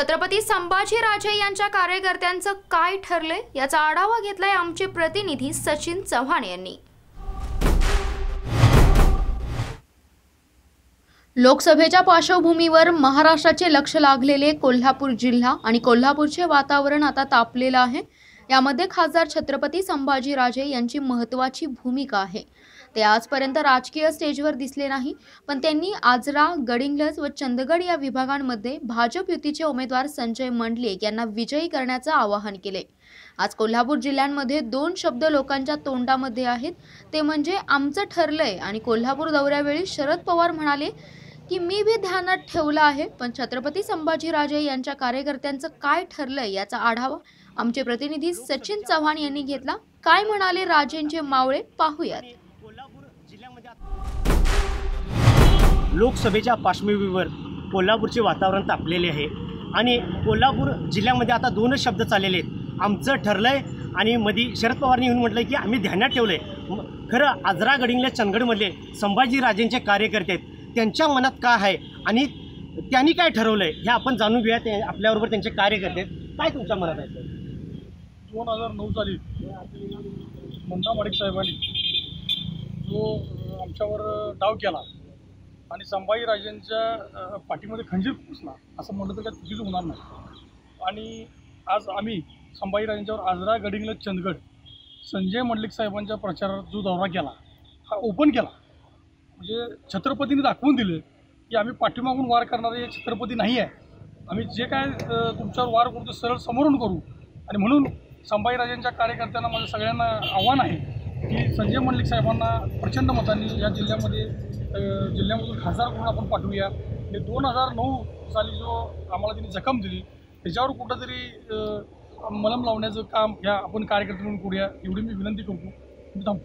छत्रपती संभाजीराजे यांच्या कार्यकर्त्यांचं काय ठरलंय याचा आढावा घेतलाय आमचे प्रतिनिधी सचिन चव्हाण यांनी. लोकसभेच्या पार्श्वभूमीवर महाराष्ट्राचे लक्ष लागलेले कोल्हापूर जिल्हा आणि कोल्हापूरचे वातावरण आता तापलेलं आहे. यामध्ये खासदार छत्रपती संभाजीराजे यांची महत्त्वाची भूमिका आहे. ते आजपर्यंत राजकीय स्टेजवर दिसले नाही पण त्यांनी आजरा गडिंग्लज व चंदगड या विभागांमध्ये भाजप युतीचे उमेदवार संजय मंडलिक यांना विजयी करण्याचं आवाहन केले. आज कोल्हापूर जिल्ह्यांमध्ये दोन शब्द लोकांच्या तोंडामध्ये आहेत. ते म्हणजे आमचं ठरलंय आणि कोल्हापूर दौऱ्यावेळी शरद पवार म्हणाले की मी बी ध्यानात ठेवलं आहे पण छत्रपती संभाजीराजे यांच्या कार्यकर्त्यांचं काय ठरलंय याचा आढावा आमचे प्रतिनिधी सचिन चव्हाण यांनी घेतला. काय म्हणाले राजेंचे मावळे? पाहूयात. कोल्हापूर जिल्ह्यामध्ये लोकसभेच्या पार्श्वभूमीवर कोल्हापूरचे वातावरण तापलेले आहे आणि कोल्हापूर जिल्ह्यामध्ये आता दोनच शब्द चाललेले आहेत. आमचं ठरलंय आणि मधी शरद पवारनी येऊन म्हटलं की आम्ही ध्यानात ठेवलंय. आहे खरं आजरा गडिंगल्या चंदगडमधले संभाजीराजेंचे कार्यकर्ते आहेत. त्यांच्या मनात काय आहे? आणि त्यांनी काय ठरवलं आहे हे आपण जाणून घेऊया ते आपल्याबरोबर त्यांचे कार्यकर्ते. आहेत काय तुमच्या मनात आहे सर? दोन हजार नऊ साली मंदा माडिक साहेबांनी जो आमच्यावर डाव केला आणि संभाजीराजेंच्या अ, पाठीमध्ये खंजीर पुसला असं म्हटलं तर काय चुकीचं होणार नाही. आणि आज आम्ही संभाजीराजेंच्यावर आजरा गडिंगल चंदगड संजय मंडलिक साहेबांच्या प्रचारात जो दौरा केला हा ओपन केला. म्हणजे छत्रपतीने दाखवून दिलं की आम्ही पाठीमागून वार करणारे छत्रपती नाही आहे. आम्ही जे काय तुमच्यावर वार करू ते सरळ समोरून करू. आणि म्हणून संभाजीराजांच्या कार्यकर्त्यांना माझं सगळ्यांना आव्हान आहे की संजय मंडलिक साहेबांना प्रचंड मतांनी या जिल्ह्यामध्ये जिल्ह्यामधून खासदार म्हणून आपण पाठवूया. हे दोन हजार नऊ साली जो आम्हाला त्यांनी जखम दिली त्याच्यावर कुठंतरी मलम लावण्याचं काम ह्या आपण कार्यकर्ते म्हणून करूया. एवढी मी विनंती करतो. मी थांबतो.